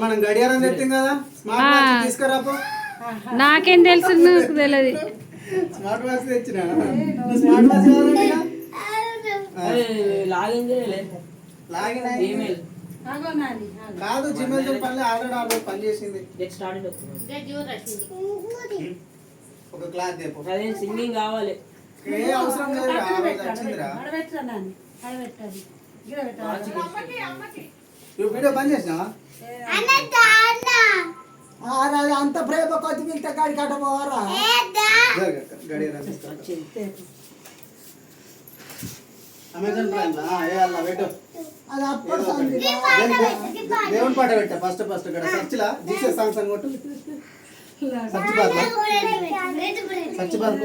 మనం గడియారం తెచ్చింది కదా? స్మార్ట్ వాచ్ తీసుకురాపో. నాకేం తెలుసు నాకు తెలియదు స్మార్ట్ వాచ్ తెచ్చిన? స్మార్ట్ వాచ్ లాగిన్ చేయలే. లాగిన్. ఈమెయిల్ కాదు జిమెయిల్ పని ఆల్రెడీ ఆల్రెడీ పని చేసింది. గెట్ స్టార్టెడ్ ఒక అదే సింగింగ్ కావాలి? ఏ అవసరం లేదు వీడియో అంత ప్రేమ కొద్ది మిగతా కాడి కట్ట పోవరా? జరగ, గడియారం తీసుకో. అమెజాన్ ప్రైమ్ అలా పెట్టు. అది అప్పుడు దేవుని పాట పెట్టా ఫస్ట్ ఫస్ట్ ఇక్కడ. సర్చ్ లా? జీసస్ సాంగ్స్ అని కొట్టు. సర్చ్ బార్ సర్చ్ బార్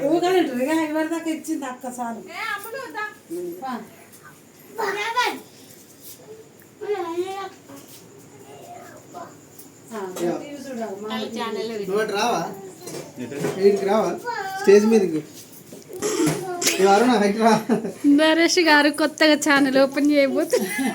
కో ఎవరిదాకా ఇచ్చింది అక్క సార్ నువ్వు అటు రావా? వీడికి రావా? స్టేజ్ మీదకి. నువ్వు అరుణ హైట్ రా? నరేష్ గారు కొత్తగా ఛానల్ ఓపెన్ చేయబోతున్నారు